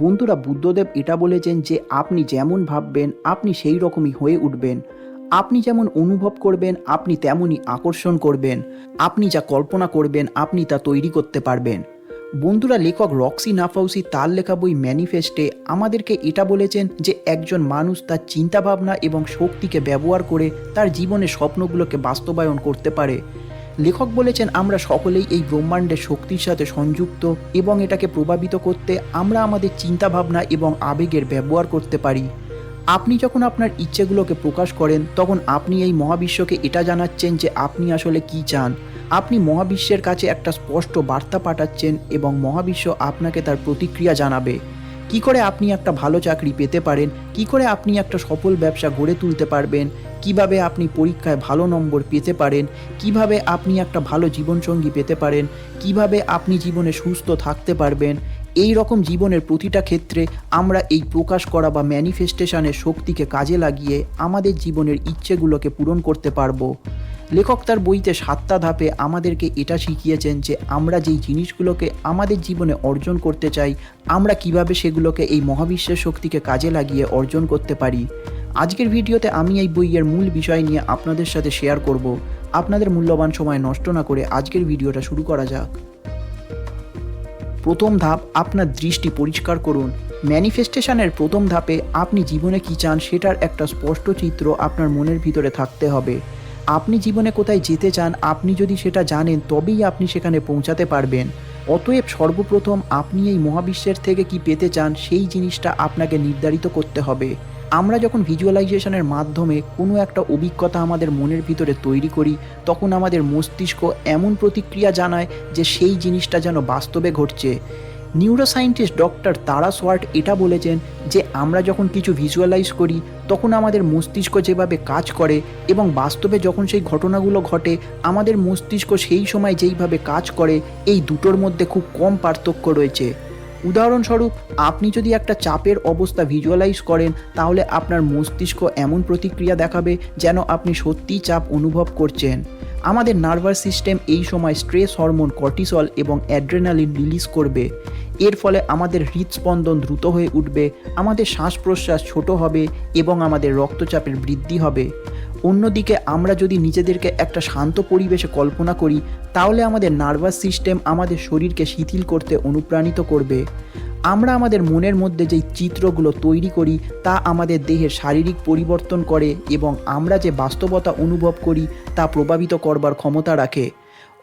বন্ধুরা বুদ্ধদেব এটা বলেছেন যে আপনি যেমন ভাববেন, আপনি সেই রকমই হয়ে উঠবেন। আপনি যেমন অনুভব করবেন, আপনি তেমনই আকর্ষণ করবেন। আপনি যা কল্পনা করবেন, আপনি তা তৈরি করতে পারবেন। বন্ধুরা, লেখক রক্সি নাফাউসি তার লেখা বই ম্যানিফেস্টে আমাদেরকে এটা বলেছেন যে একজন মানুষ তার চিন্তাভাবনা এবং শক্তিকে ব্যবহার করে তার জীবনের স্বপ্নগুলোকে বাস্তবায়ন করতে পারে। লেখক বলেছেন, আমরা সকলেই এই ব্রহ্মাণ্ডের শক্তির সাথে সংযুক্ত এবং এটাকে প্রভাবিত করতে আমরা আমাদের চিন্তাভাবনা এবং আবেগের ব্যবহার করতে পারি। আপনি যখন আপনার ইচ্ছেগুলোকে প্রকাশ করেন, তখন আপনি এই মহাবিশ্বকে এটা জানাচ্ছেন যে আপনি আসলে কি চান। আপনি মহাবিশ্বের কাছে একটা স্পষ্ট বার্তা পাঠাচ্ছেন এবং মহাবিশ্ব আপনাকে তার প্রতিক্রিয়া জানাবে। কি করে আপনি একটা ভালো চাকরি পেতে পারেন? কি করে আপনি একটা সফল ব্যবসা গড়ে তুলতে পারবেন? কীভাবে আপনি পরীক্ষায় ভালো নম্বর পেতে পারেন? কীভাবে আপনি একটা ভালো জীবনসঙ্গী পেতে পারেন? কীভাবে আপনি জীবনে সুস্থ থাকতে পারবেন? এই রকম জীবনের প্রতিটা ক্ষেত্রে আমরা এই প্রকাশ করা বা ম্যানিফেস্টেশনের শক্তিকে কাজে লাগিয়ে আমাদের জীবনের ইচ্ছেগুলোকে পূরণ করতে পারব। লেখক তার বইতে সাতটা ধাপে আমাদেরকে এটা শিখিয়েছেন যে আমরা যেই জিনিসগুলোকে আমাদের জীবনে অর্জন করতে চাই, আমরা কীভাবে সেগুলোকে এই মহাবিশ্বের শক্তিকে কাজে লাগিয়ে অর্জন করতে পারি। আজকের ভিডিওতে আমি এই বইয়ের মূল বিষয় নিয়ে আপনাদের সাথে শেয়ার করব। আপনাদের মূল্যবান সময় নষ্ট না করে আজকের ভিডিওটা শুরু করা যাক। প্রথম ধাপ আপনার দৃষ্টি পরিষ্কার করুন। ম্যানিফেস্টেশনের প্রথম ধাপে আপনি জীবনে কী চান সেটার একটা স্পষ্ট চিত্র আপনার মনের ভিতরে থাকতে হবে। আপনি জীবনে কোথায় যেতে চান, আপনি যদি সেটা জানেন, তবেই আপনি সেখানে পৌঁছাতে পারবেন। অতএব সর্বপ্রথম আপনি এই মহাবিশ্বের থেকে কি পেতে চান, সেই জিনিসটা আপনাকে নির্ধারিত করতে হবে। আমরা যখন ভিজুয়ালাইজেশনের মাধ্যমে কোনো একটা অভিজ্ঞতা আমাদের মনের ভিতরে তৈরি করি, তখন আমাদের মস্তিষ্ক এমন প্রতিক্রিয়া জানায় যে সেই জিনিসটা যেন বাস্তবে ঘটছে। নিউরোসায়েন্টিস্ট ডক্টর তারা সোয়ার্ট এটা বলেছেন যে আমরা যখন কিছু ভিজুয়ালাইজ করি, তখন আমাদের মস্তিষ্ক যেভাবে কাজ করে এবং বাস্তবে যখন সেই ঘটনাগুলো ঘটে, আমাদের মস্তিষ্ক সেই সময় যেইভাবে কাজ করে, এই দুটোর মধ্যে খুব কম পার্থক্য রয়েছে। উদাহরণস্বরূপ, আপনি যদি একটা চাপের অবস্থা ভিজুয়ালাইজ করেন, তাহলে আপনার মস্তিষ্ক এমন প্রতিক্রিয়া দেখাবে যেন আপনি সত্যিই চাপ অনুভব করছেন। আমাদের নার্ভাস সিস্টেম এই সময় স্ট্রেস হরমোন কর্টিসল এবং অ্যাড্রেনালিন রিলিজ করবে। এর ফলে আমাদের হৃদস্পন্দন দ্রুত হয়ে উঠবে, আমাদের শ্বাস প্রশ্বাস ছোট হবে এবং আমাদের রক্তচাপের বৃদ্ধি হবে। অন্যদিকে আমরা যদি নিজেদেরকে একটা শান্ত পরিবেশে কল্পনা করি, তাহলে আমাদের নার্ভাস সিস্টেম আমাদের শরীরকে শিথিল করতে অনুপ্রাণিত করবে। আমরা আমাদের মনের মধ্যে যেই চিত্রগুলো তৈরি করি, তা আমাদের দেহের শারীরিক পরিবর্তন করে এবং আমরা যে বাস্তবতা অনুভব করি, তা প্রভাবিত করবার ক্ষমতা রাখে।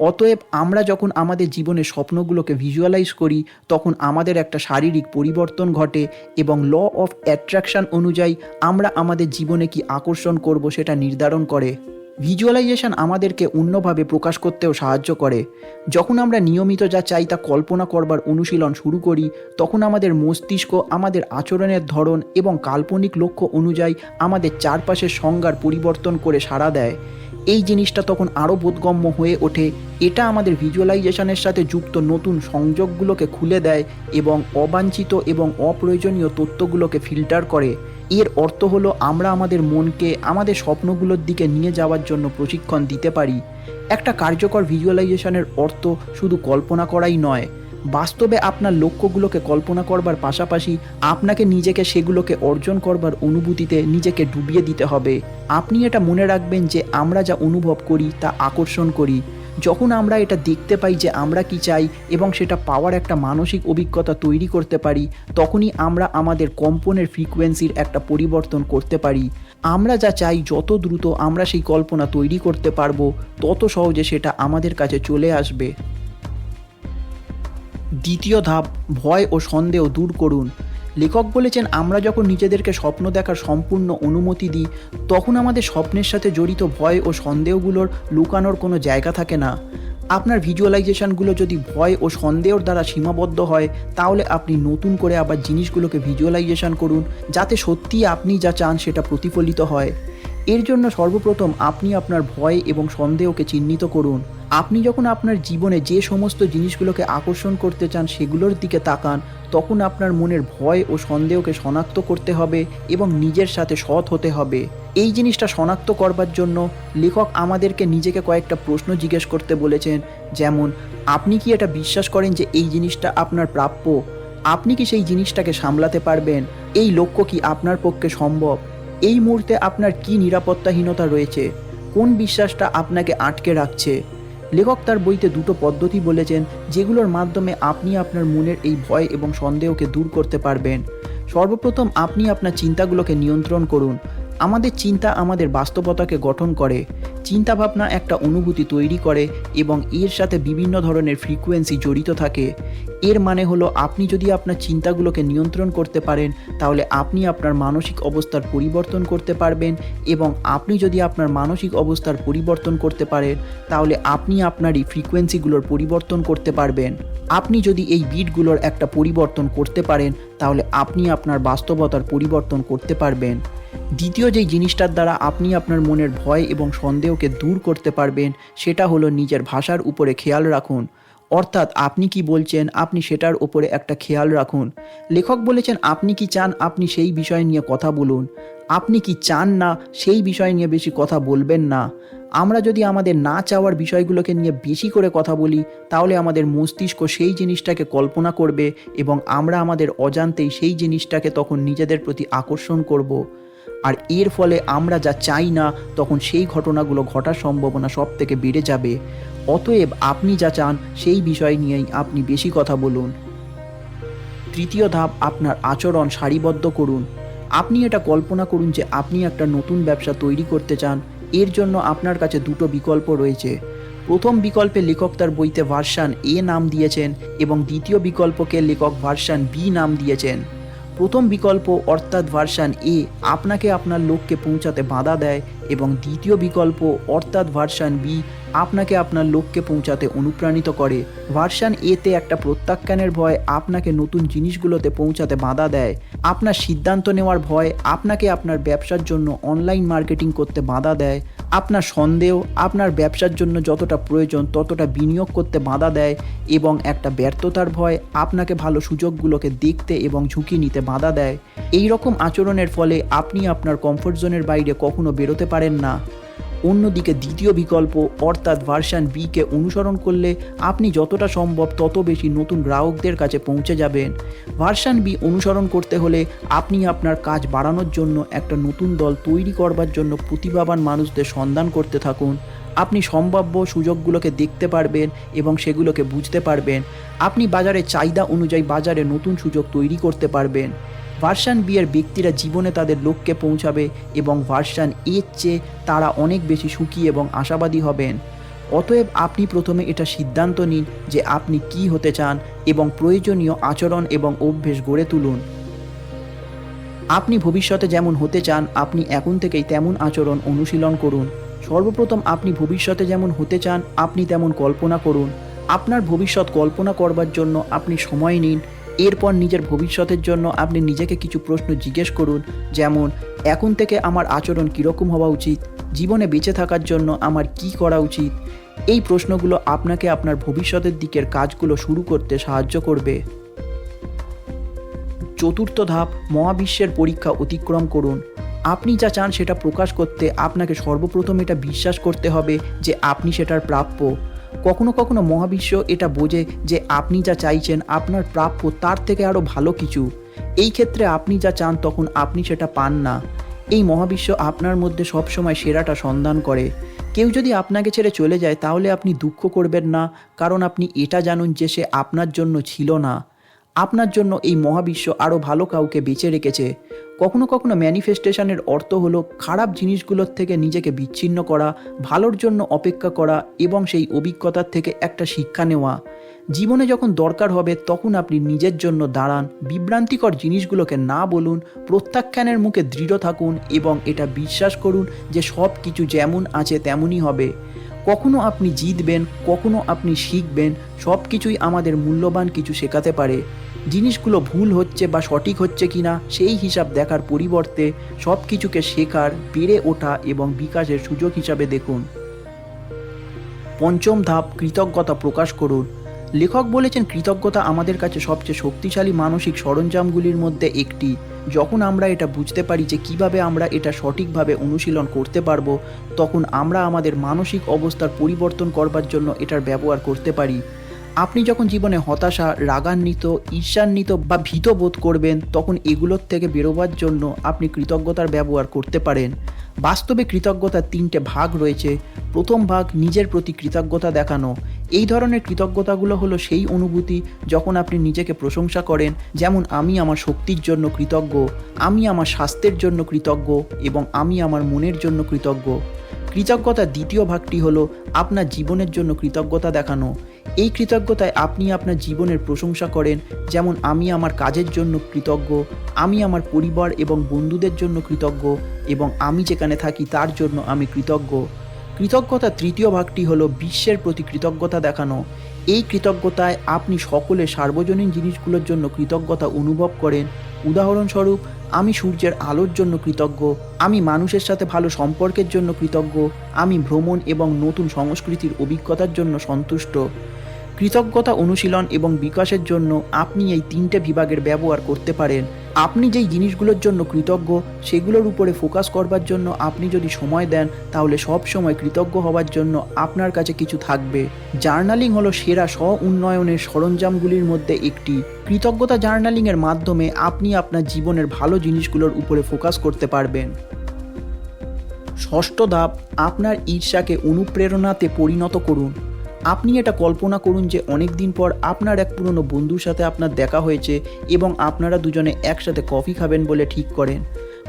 অতএব আমরা যখন আমাদের জীবনে স্বপ্নগুলোকে ভিজুয়ালাইজ করি, তখন আমাদের একটা শারীরিক পরিবর্তন ঘটে এবং ল অফ অ্যাট্রাকশন অনুযায়ী আমরা আমাদের জীবনে কি আকর্ষণ করব সেটা নির্ধারণ করে। ভিজুয়ালাইজেশন আমাদেরকে অন্যভাবে প্রকাশ করতেও সাহায্য করে। যখন আমরা নিয়মিত যা চাই তা কল্পনা করবার অনুশীলন শুরু করি, তখন আমাদের মস্তিষ্ক, আমাদের আচরণের ধরন এবং কাল্পনিক লক্ষ্য অনুযায়ী আমাদের চারপাশের সংজ্ঞার পরিবর্তন করে সাড়া দেয়। এই জিনিসটা তখন আরও বোধগম্য হয়ে ওঠে। এটা আমাদের ভিজুয়ালাইজেশনের সাথে যুক্ত নতুন সংযোগগুলোকে খুলে দেয় এবং অবাঞ্ছিত এবং অপ্রয়োজনীয় তথ্যগুলোকে ফিল্টার করে। এর অর্থ হলো আমরা আমাদের মনকে আমাদের স্বপ্নগুলোর দিকে নিয়ে যাওয়ার জন্য প্রশিক্ষণ দিতে পারি। একটা কার্যকর ভিজুয়ালাইজেশনের অর্থ শুধু কল্পনা করাই নয় বাস্তবে আপনার লক্ষ্যগুলোকে কল্পনা করবার পাশাপাশি আপনাকে নিজেকে সেগুলোকে অর্জন করবার অনুভূতিতে নিজেকে ডুবিয়ে দিতে হবে। আপনি এটা মনে রাখবেন যে আমরা যা অনুভব করি তা আকর্ষণ করি। যখন আমরা এটা দেখতে পাই যে আমরা কি চাই এবং সেটা পাওয়ার একটা মানসিক অভিজ্ঞতা তৈরি করতে পারি, তখনই আমরা আমাদের কম্পনের ফ্রিকোয়েন্সির একটা পরিবর্তন করতে পারি। আমরা যা চাই, যত দ্রুত আমরা সেই কল্পনা তৈরি করতে পারব, তত সহজে সেটা আমাদের কাছে চলে আসবে। দ্বিতীয় ধাপ, ভয় ও সন্দেহ দূর করুন। লেখক বলেছেন, আমরা যখন নিজেদেরকে স্বপ্ন দেখার সম্পূর্ণ অনুমতি দিই, তখন আমাদের স্বপ্নের সাথে জড়িত ভয় ও সন্দেহগুলোর লুকানোর কোনো জায়গা থাকে না। আপনার ভিজুয়ালাইজেশনগুলো যদি ভয় ও সন্দেহর দ্বারা সীমাবদ্ধ হয়, তাহলে আপনি নতুন করে আবার জিনিসগুলোকে ভিজুয়ালাইজেশন করুন, যাতে সত্যিই আপনি যা চান সেটা প্রতিফলিত হয়। এর জন্য সর্বপ্রথম আপনি আপনার ভয় এবং সন্দেহকে চিহ্নিত করুন। আপনি যখন আপনার জীবনে যে সমস্ত জিনিসগুলোকে আকর্ষণ করতে চান সেগুলোর দিকে তাকান, তখন আপনার মনের ভয় ও সন্দেহকে শনাক্ত করতে হবে এবং নিজের সাথে সৎ হতে হবে। এই জিনিসটা শনাক্ত করবার জন্য লেখক আমাদেরকে নিজেকে কয়েকটা প্রশ্ন জিজ্ঞেস করতে বলেছেন, যেমন, আপনি কি এটা বিশ্বাস করেন যে এই জিনিসটা আপনার প্রাপ্য? আপনি কি সেই জিনিসটাকে সামলাতে পারবেন? এই লক্ষ্য কি আপনার পক্ষে সম্ভব? এই মুহূর্তে আপনার কি নিরাপত্তাহীনতা রয়েছে? কোন বিশ্বাসটা আপনাকে আটকে রাখছে? লেখক তার বইতে দুটো পদ্ধতি বলেছেন, যেগুলোর মাধ্যমে আপনি আপনার মনের এই ভয় এবং সন্দেহকে দূর করতে পারবেন। সর্বপ্রথম আপনি আপনার চিন্তাগুলোকে নিয়ন্ত্রণ করুন। আমাদের চিন্তা আমাদের বাস্তবতাকে গঠন করে। চিন্তাভাবনা একটা অনুভূতি তৈরি করে এবং এর সাথে বিভিন্ন ধরনের ফ্রিকোয়েন্সি জড়িত থাকে। এর মানে হলো আপনি যদি আপনার চিন্তাগুলোকে নিয়ন্ত্রণ করতে পারেন, তাহলে আপনি আপনার মানসিক অবস্থার পরিবর্তন করতে পারবেন এবং আপনি যদি আপনার মানসিক অবস্থার পরিবর্তন করতে পারেন, তাহলে আপনি আপনার এই ফ্রিকোয়েন্সিগুলোর পরিবর্তন করতে পারবেন। আপনি যদি এই বিটগুলোর একটা পরিবর্তন করতে পারেন, তাহলে আপনি আপনার বাস্তবতার পরিবর্তন করতে পারবেন। দ্বিতীয় যেই জিনিসটার দ্বারা আপনি আপনার মনের ভয় এবং সন্দেহকে দূর করতে পারবেন, সেটা হলো নিজের ভাষার উপরে খেয়াল রাখুন। অর্থাৎ আপনি কি বলছেন, আপনি সেটার উপরে একটা খেয়াল রাখুন। লেখক বলেছেন, আপনি কি চান, আপনি সেই বিষয় নিয়ে কথা বলুন। আপনি কি চান না, সেই বিষয় নিয়ে বেশি কথা বলবেন না। আমরা যদি আমাদের না চাওয়ার বিষয়গুলোকে নিয়ে বেশি করে কথা বলি, তাহলে আমাদের মস্তিষ্ক সেই জিনিসটাকে কল্পনা করবে এবং আমরা আমাদের অজান্তেই সেই জিনিসটাকে তখন নিজেদের প্রতি আকর্ষণ করব। আর এর ফলে আমরা যা চাই না, তখন সেই ঘটনাগুলো ঘটার সম্ভাবনা সব থেকে বেড়ে যাবে। অতএব আপনি যা চান, সেই বিষয় নিয়েই আপনি বেশি কথা বলুন। তৃতীয় ধাপ, আপনার আচরণ সারিবদ্ধ করুন। আপনি এটা কল্পনা করুন যে আপনি একটা নতুন ব্যবসা তৈরি করতে চান। এর জন্য আপনার কাছে দুটো বিকল্প রয়েছে। প্রথম বিকল্পে লেখক তার বইতে ভার্সান এ নাম দিয়েছেন এবং দ্বিতীয় বিকল্পকে লেখক ভার্সান বি নাম দিয়েছেন। প্রথম বিকল্প অর্থাৎ ভার্সান এ আপনাকে আপনার লক্ষ্যে পৌঁছাতে বাধা দেয় এবং দ্বিতীয় বিকল্প অর্থাৎ ভার্সান বি আপনাকে আপনার লক্ষ্যে পৌঁছাতে অনুপ্রাণিত করে। ভার্সান এতে একটা প্রত্যাখ্যানের ভয় আপনাকে নতুন জিনিসগুলোতে পৌঁছাতে বাধা দেয়। আপনার সিদ্ধান্ত নেওয়ার ভয় আপনাকে আপনার ব্যবসার জন্য অনলাইন মার্কেটিং করতে বাধা দেয়। আপনার সন্দেহ আপনার ব্যবসার জন্য যতটা প্রয়োজন ততটা বিনিয়োগ করতে বাধা দেয় এবং একটা ব্যর্থতার ভয় আপনাকে ভালো সুযোগগুলোকে দেখতে এবং ঝুঁকি নিতে বাধা দেয়। এই রকম আচরণের ফলে আপনি আপনার কমফোর্ট জোনের বাইরে কখনো বেরোতে পারেন না। অন্যদিকে দ্বিতীয় বিকল্প, অর্থাৎ ভার্সান বিকে অনুসরণ করলে আপনি যতটা সম্ভব তত বেশি নতুন গ্রাহকদের কাছে পৌঁছে যাবেন। ভার্সান বি অনুসরণ করতে হলে আপনি আপনার কাজ বাড়ানোর জন্য একটা নতুন দল তৈরি করবার জন্য প্রতিভাবান মানুষদের সন্ধান করতে থাকুন। আপনি সম্ভাব্য সুযোগগুলোকে দেখতে পারবেন এবং সেগুলোকে বুঝতে পারবেন। আপনি বাজারে চাহিদা অনুযায়ী বাজারে নতুন সুযোগ তৈরি করতে পারবেন। ভার্সান বি এর ব্যক্তিরা জীবনে তাদের লক্ষ্যে পৌঁছাবে এবং ভার্সান এর চেয়ে তারা অনেক বেশি সুখী এবং আশাবাদী হবেন। অতএব আপনি প্রথমে এটা সিদ্ধান্ত নিন যে আপনি কি হতে চান এবং প্রয়োজনীয় আচরণ এবং অভ্যেস গড়ে তুলুন। আপনি ভবিষ্যতে যেমন হতে চান, আপনি এখন থেকেই তেমন আচরণ অনুশীলন করুন। সর্বপ্রথম আপনি ভবিষ্যতে যেমন হতে চান, আপনি তেমন কল্পনা করুন। আপনার ভবিষ্যৎ কল্পনা করবার জন্য আপনি সময় নিন এরপর নিজের ভবিষ্যতের জন্য আপনি নিজেকে কিছু প্রশ্ন জিজ্ঞেস করুন, যেমন, এখন থেকে আমার আচরণ কীরকম হওয়া উচিত? জীবনে বেঁচে থাকার জন্য আমার কি করা উচিত? এই প্রশ্নগুলো আপনাকে আপনার ভবিষ্যতের দিকের কাজগুলো শুরু করতে সাহায্য করবে। চতুর্থ ধাপ, মহাবিশ্বের পরীক্ষা অতিক্রম করুন। আপনি যা চান সেটা প্রকাশ করতে আপনাকে সর্বপ্রথম এটা বিশ্বাস করতে হবে যে আপনি সেটার প্রাপ্য। কখনো কখনো মহাবিশ্ব এটা বোঝে যে আপনি যা চাইছেন, আপনার প্রাপ্য তার থেকে আরও ভালো কিছু। এই ক্ষেত্রে আপনি যা চান তখন আপনি সেটা পান না। এই মহাবিশ্ব আপনার মধ্যে সবসময় সেরাটা সন্ধান করে। কেউ যদি আপনাকে ছেড়ে চলে যায়, তাহলে আপনি দুঃখ করবেন না, কারণ আপনি এটা জানুন যে সে আপনার জন্য ছিল না। আপনার জন্য এই মহাবিশ্ব আরও ভালো কাউকে বেঁচে রেখেছে। কখনো কখনো ম্যানিফেস্টেশনের অর্থ হলো খারাপ জিনিসগুলোর থেকে নিজেকে বিচ্ছিন্ন করা, ভালোর জন্য অপেক্ষা করা এবং সেই অভিজ্ঞতার থেকে একটা শিক্ষা নেওয়া। জীবনে যখন দরকার হবে তখন আপনি নিজের জন্য দাঁড়ান, বিভ্রান্তিকর জিনিসগুলোকে না বলুন, প্রত্যাখ্যানের মুখে দৃঢ় থাকুন এবং এটা বিশ্বাস করুন যে সব কিছু যেমন আছে তেমনই হবে। কখনো আপনি জিতবেন, কখনো আপনি শিখবেন সব কিছুই আমাদের মূল্যবান কিছু শেখাতে পারে। জিনিসগুলো ভুল হচ্ছে বা সঠিক হচ্ছে কিনা, সেই হিসাব দেখার পরিবর্তে সব কিছুকে শেখার বেড়ে ওঠা এবং বিকাশের সুযোগ হিসাবে দেখুন। পঞ্চম ধাপ, কৃতজ্ঞতা প্রকাশ করুন। লেখক বলেছেন, কৃতজ্ঞতা আমাদের কাছে সবচেয়ে শক্তিশালী মানসিক সরঞ্জামগুলির মধ্যে একটি। যখন আমরা এটা বুঝতে পারি যে কীভাবে আমরা এটা সঠিকভাবে অনুশীলন করতে পারব, তখন আমরা আমাদের মানসিক অবস্থার পরিবর্তন করবার জন্য এটার ব্যবহার করতে পারি। আপনি যখন জীবনে হতাশা, রাগান্বিত, ঈর্ষান্বিত বা ভীত বোধ করবেন, তখন এগুলোর থেকে বেরোবার জন্য আপনি কৃতজ্ঞতার ব্যবহার করতে পারেন। বাস্তবে কৃতজ্ঞতার তিনটে ভাগ রয়েছে। প্রথম ভাগ, নিজের প্রতি কৃতজ্ঞতা দেখানো। এই ধরনের কৃতজ্ঞতাগুলো হলো সেই অনুভূতি যখন আপনি নিজেকে প্রশংসা করেন, যেমন, আমি আমার শক্তির জন্য কৃতজ্ঞ, আমি আমার স্বাস্থ্যের জন্য কৃতজ্ঞ এবং আমি আমার মনের জন্য কৃতজ্ঞ। কৃতজ্ঞতার দ্বিতীয় ভাগটি হলো আপনার জীবনের জন্য কৃতজ্ঞতা দেখানো। এই কৃতজ্ঞতায় আপনি আপনার জীবনের প্রশংসা করেন, যেমন আমি আমার কাজের জন্য কৃতজ্ঞ, আমি আমার পরিবার এবং বন্ধুদের জন্য কৃতজ্ঞ এবং আমি যেখানে থাকি তার জন্য আমি কৃতজ্ঞ। কৃতজ্ঞতার তৃতীয় ভাগটি হলো বিশ্বের প্রতি কৃতজ্ঞতা দেখানো। এই কৃতজ্ঞতায় আপনি সকলে সার্বজনীন জিনিসগুলোর জন্য কৃতজ্ঞতা অনুভব করেন উদাহরণস্বরূপ, আমি সূর্যের আলোর জন্য কৃতজ্ঞ, আমি মানুষের সাথে ভালো সম্পর্কের জন্য কৃতজ্ঞ, আমি ভ্রমণ এবং নতুন সংস্কৃতির অভিজ্ঞতার জন্য সন্তুষ্ট। কৃতজ্ঞতা অনুশীলন এবং বিকাশের জন্য আপনি এই তিনটে বিভাগের ব্যবহার করতে পারেন। আপনি যেই জিনিসগুলোর জন্য কৃতজ্ঞ, সেগুলোর উপরে ফোকাস করবার জন্য আপনি যদি সময় দেন, তাহলে সব সময় কৃতজ্ঞ হওয়ার জন্য আপনার কাছে কিছু থাকবে। জার্নালিং হলো সেরা স্ব উন্নয়নের সরঞ্জামগুলির মধ্যে একটি। কৃতজ্ঞতা জার্নালিংয়ের মাধ্যমে আপনি আপনার জীবনের ভালো জিনিসগুলোর উপরে ফোকাস করতে পারবেন। ষষ্ঠ ধাপ, আপনার ঈর্ষাকে অনুপ্রেরণাতে পরিণত করুন। আপনি এটা কল্পনা করুন যে অনেক দিন পর আপনার এক পুরনো বন্ধুর সাথে আপনার দেখা হয়েছে এবং আপনারা দুজনে একসাথে কফি খাবেন বলে ঠিক করেন।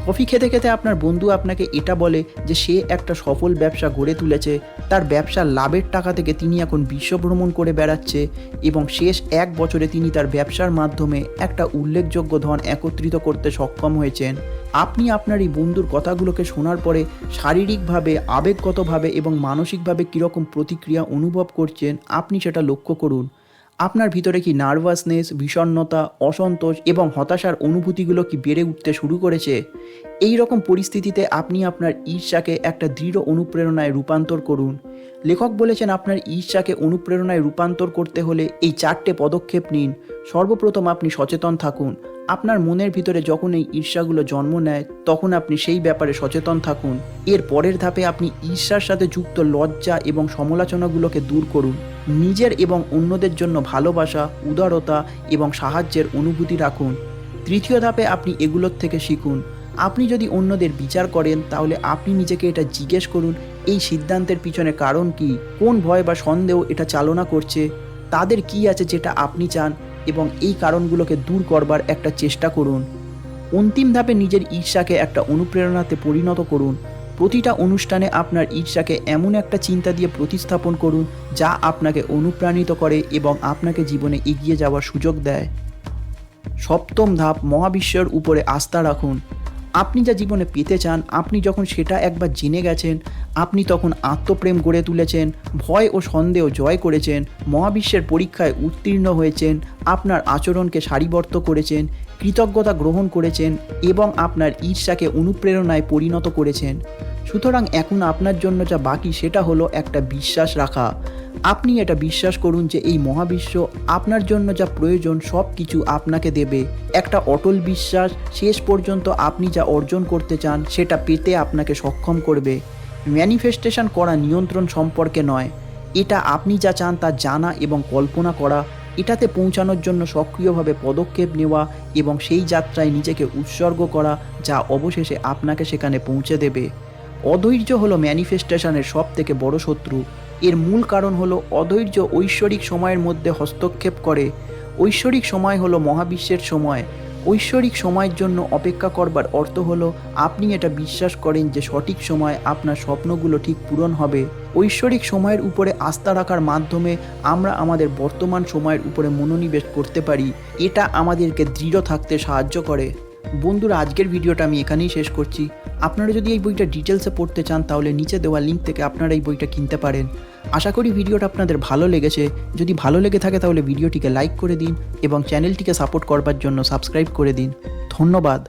কফি খেতে খেতে আপনার বন্ধু আপনাকে এটা বলে যে সে একটা সফল ব্যবসা গড়ে তুলেছে। তার ব্যবসার লাভের টাকা থেকে তিনি এখন বিশ্ব ভ্রমণ করে বেড়াচ্ছে এবং শেষ এক বছরে তিনি তার ব্যবসার মাধ্যমে একটা উল্লেখযোগ্য ধন একত্রিত করতে সক্ষম হয়েছেন। আপনি আপনার এই বন্ধুর কথাগুলোকে শোনার পরে শারীরিকভাবে, আবেগগতভাবে এবং মানসিকভাবে কীরকম প্রতিক্রিয়া অনুভব করছেন, আপনি সেটা লক্ষ্য করুন। আপনার ভিতরে কি নার্ভাসনেস, বিষণ্ণতা, অসন্তোষ এবং হতাশার অনুভূতিগুলো কি বেড়ে উঠতে শুরু করেছে? এই রকম পরিস্থিতিতে আপনি আপনার ঈর্ষাকে একটা দৃঢ় অনুপ্রেরণায় রূপান্তর করুন। লেখক বলেছেন, আপনার ঈর্ষাকে অনুপ্রেরণায় রূপান্তর করতে হলে এই চারটে পদক্ষেপ নিন। সর্বপ্রথম আপনি সচেতন থাকুন। আপনার মনের ভিতরে যখন এই ঈর্ষাগুলো জন্ম নেয়, তখন আপনি সেই ব্যাপারে সচেতন থাকুন। এর পরের ধাপে আপনি ঈর্ষার সাথে যুক্ত লজ্জা এবং সমালোচনাগুলোকে দূর করুন। নিজের এবং অন্যদের জন্য ভালোবাসা, উদারতা এবং সাহায্যের অনুভূতি রাখুন। তৃতীয় ধাপে আপনি এগুলোর থেকে শিখুন। আপনি যদি অন্যদের বিচার করেন, তাহলে আপনি নিজেকে এটা জিজ্ঞেস করুন, এই সিদ্ধান্তের পিছনে কারণ কি? কোন ভয় বা সন্দেহ এটা চালনা করছে? তাদের কি আছে যেটা আপনি চান? এবং এই কারণগুলোকে দূর করবার একটা চেষ্টা করুন। অন্তিম ধাপে নিজের ঈর্ষাকে একটা অনুপ্রেরণাতে পরিণত করুন। প্রতিটা অনুষ্ঠানে আপনার ঈর্ষাকে এমন একটা চিন্তা দিয়ে প্রতিস্থাপন করুন, যা আপনাকে অনুপ্রাণিত করে এবং আপনাকে জীবনে এগিয়ে যাওয়ার সুযোগ দেয়। সপ্তম ধাপ, মহাবিশ্বের উপরে আস্থা রাখুন। আপনি যা জীবনে পেতে চান, আপনি যখন সেটা একবার জেনে গেছেন, আপনি তখন আত্মপ্রেম গড়ে তুলেছেন, ভয় ও সন্দেহ জয় করেছেন, মহাবিশ্বের পরীক্ষায় উত্তীর্ণ হয়েছেন, আপনার আচরণকে সারিবর্ত করেছেন কৃতজ্ঞতা গ্রহণ করেছেন এবং আপনার ঈর্ষাকে অনুপ্রেরণায় পরিণত করেছেন। সুতরাং এখন আপনার জন্য যা বাকি সেটা হলো একটা বিশ্বাস রাখা। আপনি এটা বিশ্বাস করুন যে এই মহাবিশ্ব আপনার জন্য যা প্রয়োজন সব কিছু আপনাকে দেবে। একটা অটল বিশ্বাস, শেষ পর্যন্ত আপনি যা অর্জন করতে চান সেটা পেতে আপনাকে সক্ষম করবে। ম্যানিফেস্টেশন করা নিয়ন্ত্রণ সম্পর্কে নয়। এটা আপনি যা চান তা জানা এবং কল্পনা করা। এটাতে পৌঁছানোর জন্য সক্রিয়ভাবে পদক্ষেপ নেওয়া এবং সেই যাত্রায় নিজেকে উৎসর্গ করা যা অবশেষে আপনাকে সেখানে পৌঁছে দেবে। অধৈর্য হল ম্যানিফেস্টেশনের সব থেকে বড় শত্রু। এর মূল কারণ হল অধৈর্য ঐশ্বরিক সময়ের মধ্যে হস্তক্ষেপ করে। ঐশ্বরিক সময় হলো মহাবিশ্বের সময়। ঐশ্বরিক সময়ের জন্য অপেক্ষা করবার অর্থ হলো, আপনি এটা বিশ্বাস করেন যে সঠিক সময় আপনার স্বপ্নগুলো ঠিক পূরণ হবে। ঐশ্বরিক সময়ের উপরে আস্থা রাখার মাধ্যমে আমরা আমাদের বর্তমান সময়ের উপরে মনোনিবেশ করতে পারি। এটা আমাদেরকে দৃঢ় থাকতে সাহায্য করে। বন্ধুরা, আজকের ভিডিওটা আমি এখানেই শেষ করছি। আপনারা যদি এই বইটা ডিটেলসে পড়তে চান, তাহলে নিচে দেওয়া লিঙ্ক থেকে আপনারা এই বইটা কিনতে পারেন। আশা করি ভিডিওটা আপনাদের ভালো লেগেছে। যদি ভালো লেগে থাকে তাহলে ভিডিওটিকে লাইক করে দিন এবং চ্যানেলটিকে সাপোর্ট করবার জন্য সাবস্ক্রাইব করে দিন। ধন্যবাদ।